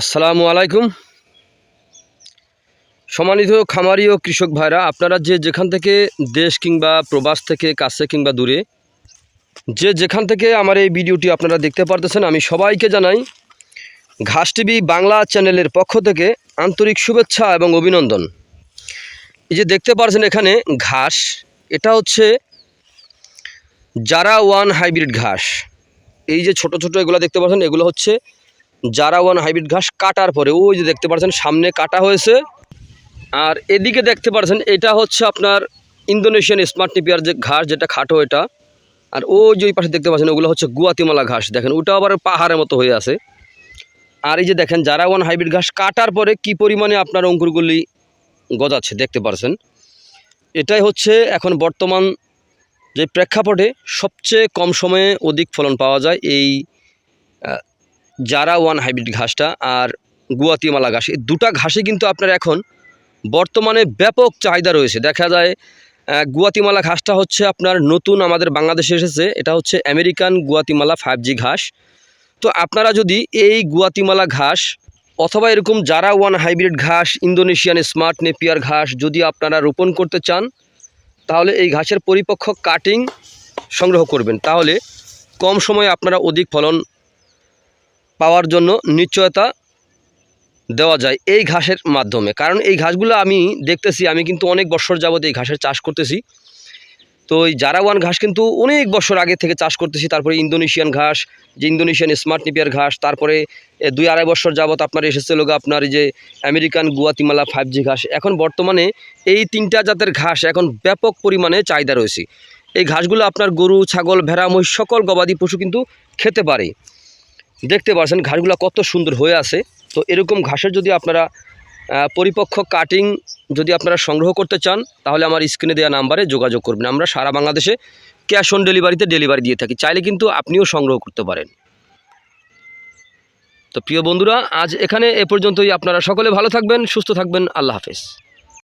আসসালামু আলাইকুম। সম্মানিত খামারি ও কৃষক ভাইরা, আপনারা যে যেখান থেকে দেশ কিংবা প্রবাস থেকে কাছে কিংবা দূরে, যে যেখান থেকে আমার এই ভিডিওটি আপনারা দেখতে পারতেছেন, আমি সবাইকে জানাই ঘাস টিভি বাংলা চ্যানেলের পক্ষ থেকে আন্তরিক শুভেচ্ছা এবং অভিনন্দন। এই যে দেখতে পারছেন এখানে ঘাস, এটা হচ্ছে যারা ওয়ান হাইব্রিড ঘাস। এই যে ছোট ছোট এগুলো দেখতে পাচ্ছেন এগুলো হচ্ছে জারা ওয়ান হাইব্রিড ঘাস কাটার পরে, ওই যে দেখতে পাচ্ছেন সামনে কাটা হয়েছে। আর এদিকে দেখতে পাচ্ছেন এটা হচ্ছে আপনার ইন্দোনেশিয়ান স্মার্ট নিপিয়ার যে ঘাস, যেটা খাটো এটা। আর ওই যে ওই পাশে দেখতে পাচ্ছেন, ওগুলো হচ্ছে গুয়াতিমালা ঘাস, দেখেন, ওটা আবার পাহাড়ের মতো হয়ে আছে। আর এই যে দেখেন জারা ওয়ান হাইব্রিড ঘাস কাটার পরে কি পরিমাণে আপনার অঙ্কুরগুলি গজাচ্ছে দেখতে পারছেন। এটাই হচ্ছে এখন বর্তমান যে প্রেক্ষাপটে সবচেয়ে কম সময়ে অধিক ফলন পাওয়া যায় এই জারা ওয়ান হাইব্রিড ঘাসটা আর গুয়াতিমালা ঘাস, এই দুটা ঘাসে কিন্তু আপনার এখন বর্তমানে ব্যাপক চাহিদা রয়েছে। দেখা যায় গুয়াতিমালা ঘাসটা হচ্ছে আপনার নতুন আমাদের বাংলাদেশে এসেছে, এটা হচ্ছে আমেরিকান গুয়াতিমালা ফাইভ জি ঘাস। তো আপনারা যদি এই গুয়াতিমালা ঘাস অথবা এরকম জারা ওয়ান হাইব্রিড ঘাস, ইন্দোনেশিয়ান স্মার্ট নেপিয়ার ঘাস যদি আপনারা রোপণ করতে চান, তাহলে এই ঘাসের পরিপক্ক কাটিং সংগ্রহ করবেন। তাহলে কম সময়ে আপনারা অধিক ফলন পাওয়ার জন্য নিশ্চয়তা দেওয়া যায় এই ঘাসের মাধ্যমে। কারণ এই ঘাসগুলো আমি দেখতেছি, আমি কিন্তু অনেক বছর যাবত এই ঘাসের চাষ করতেছি। তো এই জারাওয়ান ঘাস কিন্তু অনেক বছর আগে থেকে চাষ করতেছি। তারপরে ইন্দোনেশিয়ান ঘাস, যে ইন্দোনেশিয়ান স্মার্ট নিপিয়ার ঘাস, তারপরে দুই আড়াই বছর যাবত আপনার এসেছে লোক আপনার এই যে আমেরিকান গুয়াতিমালা ফাইভ জি ঘাস। এখন বর্তমানে এই তিনটা জাতের ঘাস এখন ব্যাপক পরিমাণে চাহিদা রয়েছে। এই ঘাসগুলো আপনার গরু, ছাগল, ভেড়া, মহিষ, সকল গবাদি পশু কিন্তু খেতে পারে। দেখতে পাচ্ছেন ঘাসগুলো কত সুন্দর হয়ে আছে। তো এরকম ঘাসের যদি আপনারা আহ, পরিপক্ক কাটিং যদি আপনারা সংগ্রহ করতে চান তাহলে আমার স্ক্রিনে দেওয়া নাম্বারে যোগাযোগ করবেন। আমরা সারা বাংলাদেশে ক্যাশ অন ডেলিভারিতে ডেলিভারি দিয়ে থাকি। চাইলে কিন্তু আপনিও সংগ্রহ করতে পারেন। তো প্রিয় বন্ধুরা আজ এখানে এ পর্যন্তই। আপনারা সকলে ভালো থাকবেন সুস্থ থাকবেন। আল্লাহ হাফেজ।